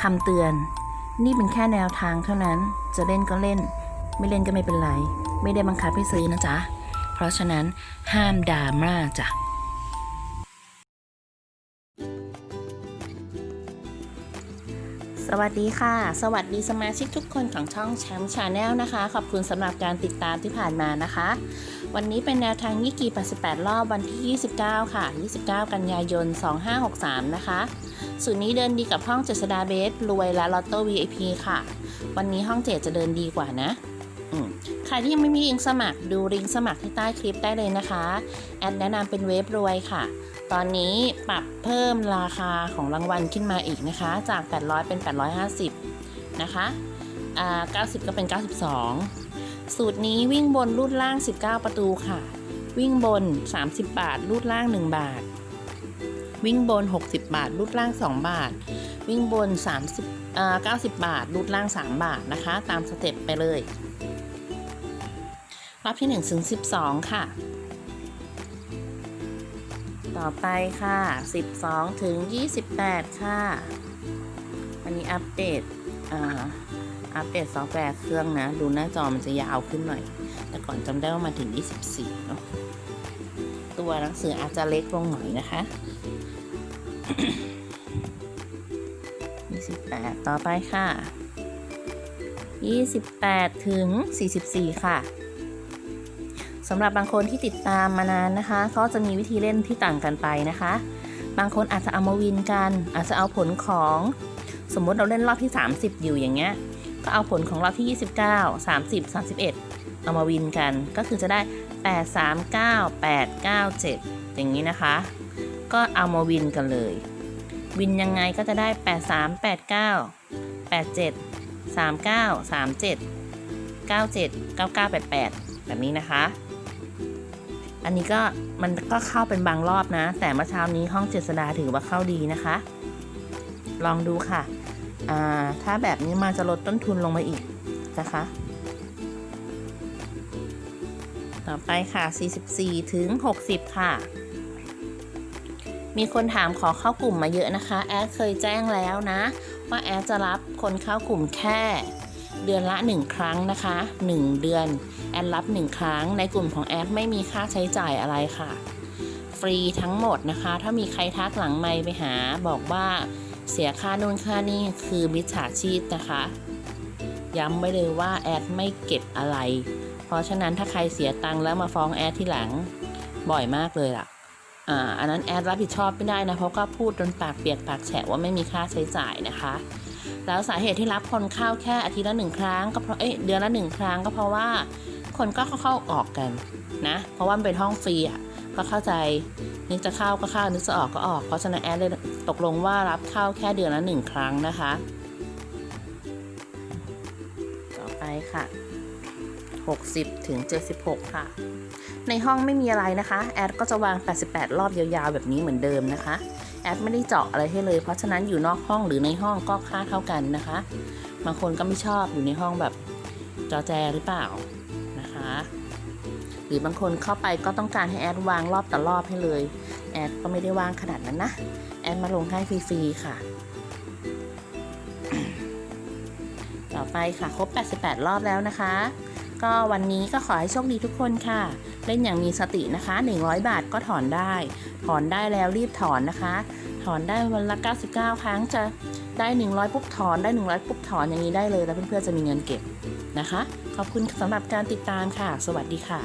คำเตือน นี่เป็นแค่แนวทางเท่านั้น จะเล่นก็เล่น ไม่เล่นก็ไม่เป็นไร ไม่ได้บังคับให้ซื้อนะจ๊ะ เพราะฉะนั้นห้ามดราม่าจ้ะสวัสดีค่ะ สวัสดีสมาชิกทุกคนของช่องแชมป์ชาแนลนะคะ ขอบคุณสำหรับการติดตามที่ผ่านมานะคะ วันนี้เป็นแนวทางยิกี88 รอบวันที่ 29 ค่ะ 29 กันยายน 2563 นะคะ สูตรนี้เดินดีกับห้องเจษดาเบสรวยและลอตโต้ VIP ค่ะ วันนี้ห้องเจดจะเดินดีกว่านะอืมใครที่ยังไม่มีลิงก์สมัครดูลิงก์สมัครที่ใต้คลิปได้เลยนะคะ แอดแนะนำเป็นเวฟรวยค่ะ ตอนนี้ปรับเพิ่มราคาของรางวัลขึ้นมาอีกนะคะ จาก 800 เป็น 850 นะคะอ่า90 ก็เป็น 92 สูตรนี้วิ่งบนรูดล่าง 19 ประตูค่ะ วิ่งบน 30 บาท รูดล่าง 1 บาท วิ่งบน 60 บาท รูดล่าง 2 บาท วิ่งบน 30อ่า90 บาท รูดล่าง 3 บาทนะคะ ตามสเต็ปไปเลย รอบที่1ถึง12 ค่ะ ต่อไปค่ะ 12 ถึง 28 ค่ะ อันนี้อัปเดตอ่าอัปเดตซอฟต์แวร์เครื่องนะ ดูหน้าจอมันจะยาวขึ้นหน่อย แต่ก่อนจำได้ว่ามาถึง 24 เนอะตัวหนังสืออาจจะเล็กลงหน่อยนะคะ 28 ต่อไปค่ะ 28 ถึง 44 ค่ะสำหรับบางคนที่ติดตามมานานนะคะ ก็จะมีวิธีเล่นที่ต่างกันไปนะคะ บางคนอาจจะเอามาวินกัน อาจจะเอาผลของสมมติเราเล่นรอบที่ 30 อยู่อย่างเงี้ย ก็เอาผลของรอบที่ 29 30 31 เอามาวินกัน ก็คือจะได้ 8 3 9 8 9 7 อย่างนี้นะคะ ก็เอามาวินกันเลย วินยังไงก็จะได้ 8 3 8 9 8 7 3 9 3 7 9 7 9 9 8 8 แบบนี้นะคะ อันนี้ก็มันก็เข้าเป็นบางรอบนะ แต่เมื่อเช้านี้ห้องเจษดาถือว่าเข้าดีนะคะ ลองดูค่ะ ถ้าแบบนี้มาจะลดต้นทุนลงมาอีกนะคะต่อไปค่ะ 44 ถึง 60 ค่ะ มีคนถามขอเข้ากลุ่มมาเยอะนะคะ แอดเคยแจ้งแล้วนะ ว่าแอดจะรับคนเข้ากลุ่มแค่เดือนละ 1 ครั้งนะคะ 1 เดือน แอดรับ 1 ครั้งในกลุ่มของแอดไม่มีค่าใช้จ่ายอะไรค่ะ ฟรีทั้งหมดนะคะ ถ้ามีใครทักหลังไมค์ไปหา บอกว่าเสียค่านู่นค่านี่คือมิจฉาชีพนะคะ ย้ำไว้เลยว่าแอดไม่เก็บอะไร เพราะฉะนั้นถ้าใครเสียตังค์แล้วมาฟ้องแอดที่หลังบ่อยมากเลยล่ะ อ่าอันนั้นแอดรับผิดชอบไม่ได้นะเพราะก็พูดจนปากเปียกปากแฉะว่าไม่มีค่าใช้จ่ายนะคะ แล้วสาเหตุที่รับคนเข้าแค่อาทิตย์ละหนึ่งครั้งก็เพราะเอ๊ะเดือนละหนึ่งครั้งก็เพราะว่าคนก็เข้าขาออกกันนะ เพราะว่ามันเป็นห้องฟรีอะก็เข้าใจนึกจะเข้าก็เข้านึกจะออกก็ออก เพราะฉะนั้นแอดเลยตกลงว่ารับเข้าแค่เดือนละหนึ่งครั้งนะคะ ต่อไปค่ะ 60 ถึง 76 ค่ะ ในห้องไม่มีอะไรนะคะ แอดก็จะวาง 88 รอบยาวๆ แบบนี้เหมือนเดิมนะคะ แอดไม่ได้เจาะอะไรให้เลย เพราะฉะนั้นอยู่นอกห้องหรือในห้องก็ค่าเท่ากันนะคะ บางคนก็ไม่ชอบอยู่ในห้องแบบจอแจหรือเปล่านะคะ หรือบางคนเข้าไปก็ต้องการให้แอดวางรอบต่อรอบให้เลย แอดก็ไม่ได้วางขนาดนั้นนะ แอดมาลงให้ฟรีๆค่ะต่อไปค่ะ ครบ 88 รอบแล้วนะคะ ก็วันนี้ก็ขอให้โชคดีทุกคนค่ะ เล่นอย่างมีสตินะคะ 100 บาทก็ถอนได้ ถอนได้แล้วรีบถอนนะคะ ถอนได้วันละ 99 ครั้งจะได้ 100 ปุ๊บถอนได้ 100 ปุ๊บถอนอย่างนี้ได้เลยแล้วเพื่อนๆจะมีเงินเก็บนะคะ ขอบคุณสำหรับการติดตามค่ะ สวัสดีค่ะ